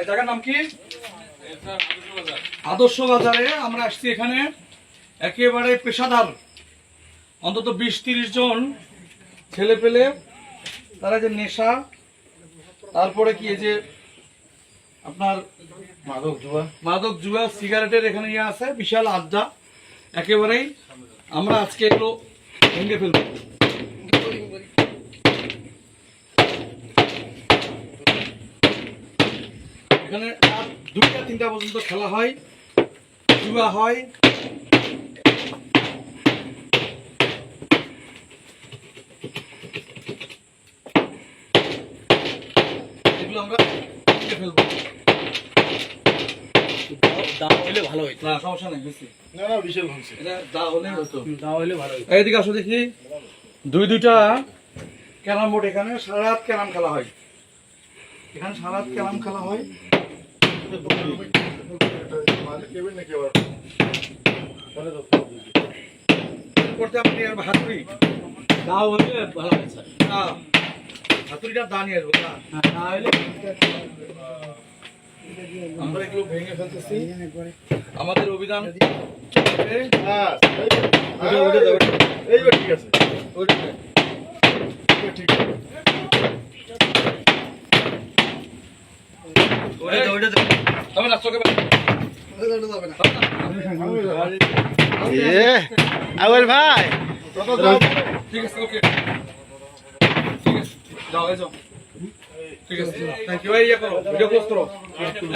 এই জায়গার নাম কি? আদর্শ বাজারে আমরা আসছি এখানে। একেবারে পেশাদার। অন্তত বিশ তিরিশ জন ছেলে পেলে তারা যে নেশা তারপরে কি যে আপনার মাদক জুয়া। মাদক জুয়া সিগারেটের এখানে ইয়ে আছে বিশাল আড্ডা। একেবারেই আমরা আজকে এগুলো ভেঙে ফেলব। এখানে রাত দুইটা তিনটা পর্যন্ত খেলা হয় জুয়া হয়। এগুলো আমরা ফেলব। ভালো হইতো। না সমস্যা নেই না না বিশাল এটা হলে হতো। ভালো হইতো। এইদিকে আসো দেখি। দুই দুইটা। ক্যারাম বোর্ড এখানে সারা রাত ক্যারাম খেলা হয়। এখানে সারা রাত ক্যারাম খেলা হয়। করতে আপনি আর হাতুড়ি দাম হইলে ভালো হইতো না হাতুড়িটা দা নিয়ে আসব না? না আমরা এগুলো ভেঙে ফেলতেছি। আমাদের অভিধান হ্যাঁ ঠিক আছে। ঠিক আছে ওইটা দাও, ওইটা দাও। হবে না চোখে পাবে না। এ আউল ভাই। ঠিক আছে ওকে। ঠিক আছে যাও যাও। ঠিক আছে। থ্যাংক ইউ এই ইয়ে করো ভিডিও ক্লোজ করো।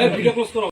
এই ভিডিও ক্লোজ করো।